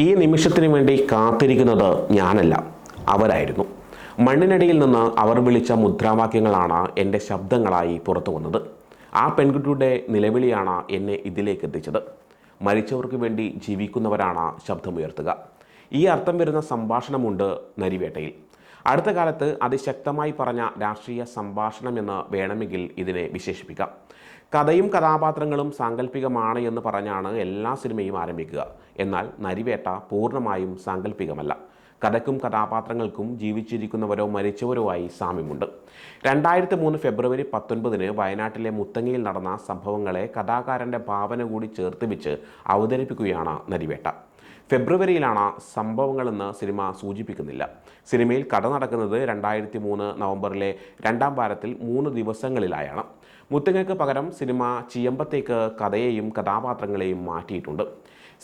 ഈ നിമിഷത്തിന് വേണ്ടി കാത്തിരിക്കുന്നത് ഞാനല്ല അവരായിരുന്നു. മണ്ണിനടിയിൽ നിന്ന് അവർ വിളിച്ച മുദ്രാവാക്യങ്ങളാണ് എന്റെ ശബ്ദങ്ങളായി പുറത്തു വന്നത്. ആ പെൺകുട്ടിയുടെ നിലവിളിയാണ് എന്നെ ഇതിലേക്ക് എത്തിച്ചത്. മരിച്ചവർക്ക് വേണ്ടി ജീവിക്കുന്നവരാണ് ശബ്ദമുയർത്തുക. ഈ അർത്ഥം വരുന്ന സംഭാഷണമുണ്ട് നരിവേട്ടയിൽ. അടുത്ത കാലത്ത് അതിശക്തമായി പറഞ്ഞ രാഷ്ട്രീയ സംഭാഷണമെന്ന് വേണമെങ്കിൽ ഇതിനെ വിശേഷിപ്പിക്കാം. കഥയും കഥാപാത്രങ്ങളും സാങ്കല്പികമാണ് എന്ന് പറഞ്ഞാണ് എല്ലാ സിനിമയും ആരംഭിക്കുക. എന്നാൽ നരിവേട്ട പൂർണമായും സാങ്കല്പികമല്ല കഥയ്ക്കും കഥാപാത്രങ്ങൾക്കും ജീവിച്ചിരിക്കുന്നവരോ മരിച്ചവരോ ആയി സാമ്യമുണ്ട്. രണ്ടായിരത്തി മൂന്ന് ഫെബ്രുവരി പത്തൊൻപതിന് വയനാട്ടിലെ മുത്തങ്ങയിൽ നടന്ന സംഭവങ്ങളെ കഥാകാരന്റെ ഭാവന കൂടി ചേർത്ത് വെച്ച് അവതരിപ്പിക്കുകയാണ് നരിവേട്ട. ഫെബ്രുവരിയിലാണ് സംഭവങ്ങളെന്ന് സിനിമ സൂചിപ്പിക്കുന്നില്ല. സിനിമയിൽ കഥ നടക്കുന്നത് രണ്ടായിരത്തി മൂന്ന് നവംബറിലെ രണ്ടാം വാരത്തിൽ മൂന്ന് ദിവസങ്ങളിലായാണ്. മുത്തങ്ങയ്ക്ക് പകരം സിനിമ ചിയമ്പത്തേക്ക് കഥയെയും കഥാപാത്രങ്ങളെയും മാറ്റിയിട്ടുണ്ട്.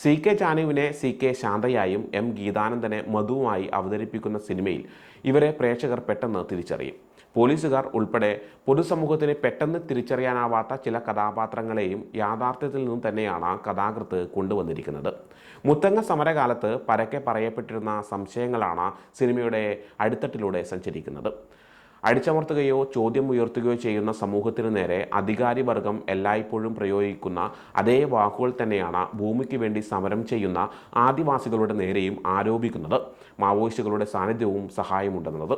സി കെ ചാനുവിനെ സി കെ ശാന്തയായും എം ഗീതാനന്ദനെ മധുവുമായി അവതരിപ്പിക്കുന്ന സിനിമയിൽ ഇവരെ പ്രേക്ഷകർ പെട്ടെന്ന് തിരിച്ചറിയും. പോലീസുകാർ ഉൾപ്പെടെ പൊതുസമൂഹത്തിന് പെട്ടെന്ന് തിരിച്ചറിയാനാവാത്ത ചില കഥാപാത്രങ്ങളെയും യാഥാർത്ഥ്യത്തിൽ നിന്നും തന്നെയാണ് കഥാകൃത്ത് കൊണ്ടുവന്നിരിക്കുന്നത്. മുത്തങ്ങ സമരകാലത്ത് പരക്കെ പറയപ്പെട്ടിരുന്ന സംശയങ്ങളാണ് സിനിമയുടെ അടിത്തട്ടിലൂടെ സഞ്ചരിക്കുന്നത്. അടിച്ചമർത്തുകയോ ചോദ്യം ഉയർത്തുകയോ ചെയ്യുന്ന സമൂഹത്തിന് നേരെ അധികാരി വർഗം എല്ലായ്പ്പോഴും പ്രയോഗിക്കുന്ന അതേ വാക്കുകൾ തന്നെയാണ് ഭൂമിക്ക് വേണ്ടി സമരം ചെയ്യുന്ന ആദിവാസികളുടെ നേരെയും ആരോപിക്കുന്നത്. മാവോയിസ്റ്റുകളുടെ സാന്നിധ്യവും സഹായമുണ്ടെന്നത്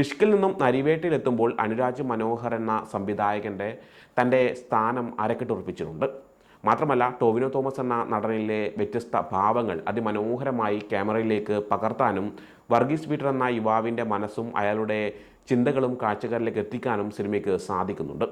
ഇഷ്കിൽ നിന്നും നരിവേട്ടിലെത്തുമ്പോൾ അനുരാജ് മനോഹർ എന്ന സംവിധായകന്റെ തന്റെ സ്ഥാനം അരക്കെട്ടുറപ്പിച്ചിട്ടുണ്ട്. മാത്രമല്ല ടോവിനോ തോമസ് എന്ന നടനിലെ വ്യത്യസ്ത ഭാവങ്ങൾ അതിമനോഹരമായി ക്യാമറയിലേക്ക് പകർത്താനും വർഗീസ് പീറ്റർ എന്ന യുവാവിന്റെ മനസ്സും അയാളുടെ ചിന്തകളും കാഴ്ചക്കാരിലേക്ക് എത്തിക്കാനും സിനിമയ്ക്ക് സാധിക്കുന്നുണ്ട്.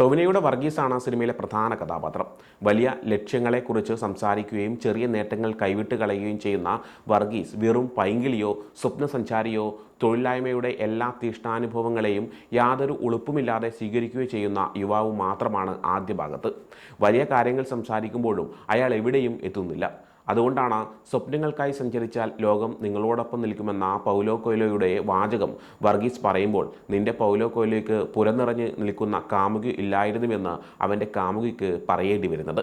ടൊവിനയുടെ വർഗീസാണ് സിനിമയിലെ പ്രധാന കഥാപാത്രം. വലിയ ലക്ഷ്യങ്ങളെക്കുറിച്ച് സംസാരിക്കുകയും ചെറിയ നേട്ടങ്ങൾ കൈവിട്ട് കളയുകയും ചെയ്യുന്ന വർഗീസ് വെറും പൈങ്കിളിയോ സ്വപ്നസഞ്ചാരിയോ തൊഴിലില്ലായ്മയുടെ എല്ലാ തീഷ്ണാനുഭവങ്ങളെയും യാതൊരു ഉളുപ്പുമില്ലാതെ സ്വീകരിക്കുകയോ ചെയ്യുന്ന യുവാവ് മാത്രമാണ് ആദ്യ ഭാഗത്ത്. വലിയ കാര്യങ്ങൾ സംസാരിക്കുമ്പോഴും അയാൾ എവിടെയും എത്തുന്നില്ല. അതുകൊണ്ടാണ് സ്വപ്നങ്ങൾക്കായി സഞ്ചരിച്ചാൽ ലോകം നിങ്ങളോടൊപ്പം നിൽക്കുമെന്ന പൗലോ കൊയ്ലോയുടെ വാചകം വർഗീസ് പറയുമ്പോൾ നിന്റെ പൗലോ കൊയ്ലോയ്ക്ക് പുരനിറഞ്ഞ് നിൽക്കുന്ന കാമുകി ഇല്ലായിരുന്നുവെന്ന് അവന്റെ കാമുകിക്ക് പറയേണ്ടി വരുന്നത്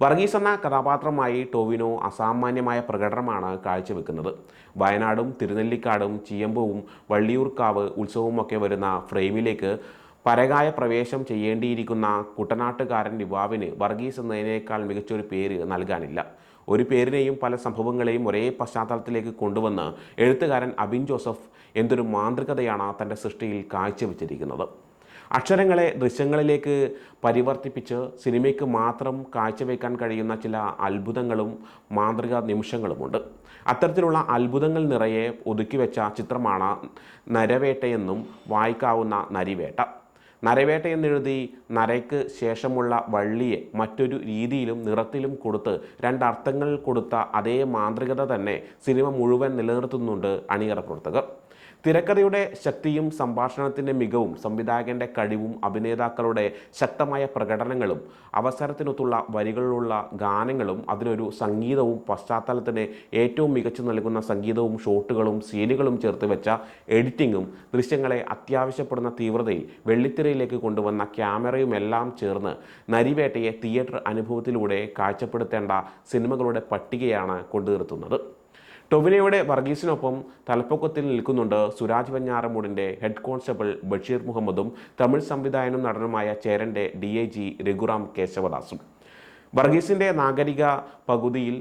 വർഗീസ് എന്ന കഥാപാത്രമായി ടോവിനോ അസാമാന്യമായ പ്രകടനമാണ് കാഴ്ചവെക്കുന്നത്. വയനാടും തിരുനെല്ലിക്കാടും ചീയമ്പവും വള്ളിയൂർക്കാവ് ഉത്സവവുമൊക്കെ വരുന്ന ഫ്രെയിമിലേക്ക് പരകായ പ്രവേശം ചെയ്യേണ്ടിയിരിക്കുന്ന കുട്ടനാട്ടുകാരൻ യുവാവിന് വർഗീസ് എന്നതിനേക്കാൾ മികച്ചൊരു പേര് നൽകാനില്ല. ഒരു പേരിനെയും പല സംഭവങ്ങളെയും ഒരേ പശ്ചാത്തലത്തിലേക്ക് കൊണ്ടുവന്ന് എഴുത്തുകാരൻ അബിൻ ജോസഫ് എന്തൊരു മാന്ത്രികതയാണ് തന്റെ സൃഷ്ടിയിൽ കാഴ്ചവെച്ചിരിക്കുന്നത്. അക്ഷരങ്ങളെ ദൃശ്യങ്ങളിലേക്ക് പരിവർത്തിപ്പിച്ച് സിനിമയ്ക്ക് മാത്രം കാഴ്ചവെക്കാൻ കഴിയുന്ന ചില അത്ഭുതങ്ങളും മാന്ത്രിക നിമിഷങ്ങളുമുണ്ട്. അത്തരത്തിലുള്ള അത്ഭുതങ്ങൾ നിറയെ ഒതുക്കിവെച്ച ചിത്രമാണ് നരവേട്ടയെന്നും വായിക്കാവുന്ന നരിവേട്ട. നരവേട്ട എന്നെഴുതി നരയ്ക്ക് ശേഷമുള്ള വള്ളിയെ മറ്റൊരു രീതിയിലും നിറത്തിലും കൊടുത്ത് രണ്ടർത്ഥങ്ങൾ കൊടുത്ത അതേ മാന്ത്രികത തന്നെ സിനിമ മുഴുവൻ നിലനിർത്തുന്നുണ്ട് അണിയറ പ്രവർത്തകർ. തിരക്കഥയുടെ ശക്തിയും സംഭാഷണത്തിന്റെ മികവും സംവിധായകന്റെ കഴിവും അഭിനേതാക്കളുടെ ശക്തമായ പ്രകടനങ്ങളും അവസരത്തിനൊത്തുള്ള വരികളിലുള്ള ഗാനങ്ങളും അതിനൊരു സംഗീതവും പശ്ചാത്തലത്തിന് ഏറ്റവും മികച്ചു നൽകുന്ന സംഗീതവും ഷോട്ടുകളും സീനുകളും ചേർത്ത് വെച്ച എഡിറ്റിങ്ങും ദൃശ്യങ്ങളെ അത്യാവശ്യപ്പെടുന്ന തീവ്രതയിൽ വെള്ളിത്തിരയിലേക്ക് കൊണ്ടുവന്ന ക്യാമറയും എല്ലാം ചേർന്ന് നരിവേട്ടയെ തിയേറ്റർ അനുഭവത്തിലൂടെ കാഴ്ചപ്പെടുത്തേണ്ട സിനിമകളുടെ പട്ടികയാണ് കൊണ്ടുനിർത്തുന്നത്. ടൊവിനയുടെ വർഗീസിനൊപ്പം തലപ്പൊക്കത്തിൽ നിൽക്കുന്നുണ്ട് സുരാജ് വെഞ്ഞാറമൂടിന്റെ ഹെഡ് കോൺസ്റ്റബിൾ ബഷീർ മുഹമ്മദും തമിഴ് സംവിധായകനും നടനുമായ ചേരന്റെ ഡി ഐ ജി രഘുറാം കേശവദാസും. വർഗീസിന്റെ നാഗരിക പകുതിയിൽ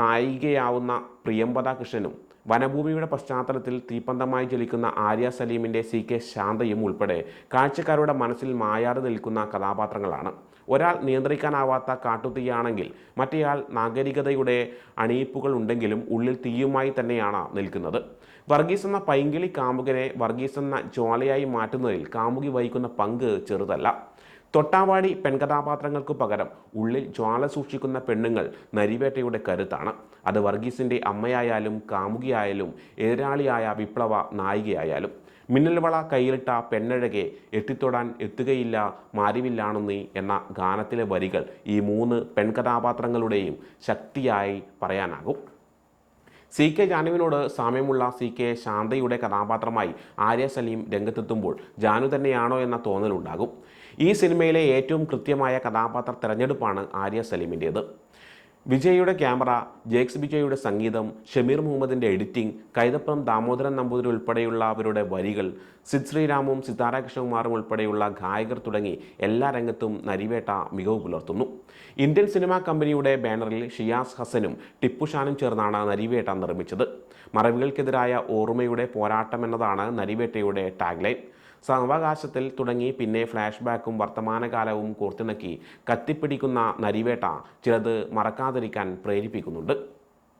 നായികയാവുന്ന പ്രിയംവദ കൃഷ്ണനും വനഭൂമിയുടെ പശ്ചാത്തലത്തിൽ തീപ്പന്തമായി ജലിക്കുന്ന ആര്യ സലീമിന്റെ സി കെ ശാന്തയും ഉൾപ്പെടെ കാഴ്ചക്കാരുടെ മനസ്സിൽ മായാതെ നിൽക്കുന്ന കഥാപാത്രങ്ങളാണ്. ഒരാൾ നിയന്ത്രിക്കാനാവാത്ത കാട്ടുതീയാണെങ്കിൽ മറ്റേയാൾ നാഗരികതയുടെ അണിയിപ്പുകൾ ഉണ്ടെങ്കിലും ഉള്ളിൽ തീയുമായി തന്നെയാണ് നിൽക്കുന്നത്. വർഗീസ് എന്ന പൈങ്കിളി കാമുകനെ വർഗീസ് എന്ന ജ്വാലയായി മാറ്റുന്നതിൽ കാമുകി വഹിക്കുന്ന പങ്ക് ചെറുതല്ല. തൊട്ടാവാടി പെൺകഥാപാത്രങ്ങൾക്ക് പകരം ഉള്ളിൽ ജ്വാല സൂക്ഷിക്കുന്ന പെണ്ണുങ്ങൾ നരിവേട്ടയുടെ കരുത്താണ്. അത് വർഗീസിന്റെ അമ്മയായാലും കാമുകിയായാലും എതിരാളിയായ വിപ്ലവ നായികയായാലും. മിന്നൽവള കയ്യിലിട്ട പെണ്ണഴകെ എത്തിത്തൊടാൻ എത്തുകയില്ല മാരിവില്ലാണു നീ എന്ന ഗാനത്തിലെ വരികൾ ഈ മൂന്ന് പെൺകഥാപാത്രങ്ങളുടെയും ശക്തിയായി പറയാനാകും. സി കെ ജാനുവിനോട് സാമ്യമുള്ള സി കെ ശാന്തയുടെ കഥാപാത്രമായി ആര്യ സലീം രംഗത്തെത്തുമ്പോൾ ജാനു തന്നെയാണോ എന്ന തോന്നലുണ്ടാകും. ഈ സിനിമയിലെ ഏറ്റവും കൃത്യമായ കഥാപാത്ര തിരഞ്ഞെടുപ്പാണ് ആര്യ സലീമിന്റേത്. വിജയയുടെ ക്യാമറ ജേക്സ് വിജയുടെ സംഗീതം ഷമീർ മുഹമ്മദിന്റെ എഡിറ്റിംഗ് കൈതപ്പുറം ദാമോദരൻ നമ്പൂതിരി ഉൾപ്പെടെയുള്ളവരുടെ വരികൾ സിദ് ശ്രീരാമും സിതാര കൃഷ്ണകുമാറും ഉൾപ്പെടെയുള്ള ഗായകർ തുടങ്ങി എല്ലാ രംഗത്തും നരിവേട്ട മികവ് പുലർത്തുന്നു. ഇന്ത്യൻ സിനിമാ കമ്പനിയുടെ ബാനറിൽ ഷിയാസ് ഹസനും ടിപ്പുഷാനും ചേർന്നാണ് നരിവേട്ട നിർമ്മിച്ചത്. മറവികൾക്കെതിരായ ഓർമ്മയുടെ പോരാട്ടം എന്നതാണ് നരിവേട്ടയുടെ ടാഗ്ലൈൻ സാവകാശത്തിൽ തുടങ്ങി പിന്നെ ഫ്ലാഷ് ബാക്കും വർത്തമാനകാലവും കോർത്തിണക്കി കത്തിപ്പിടിക്കുന്ന നരിവേട്ട ചിലത് മറക്കാതിരിക്കാൻ പ്രേരിപ്പിക്കുന്നുണ്ട്.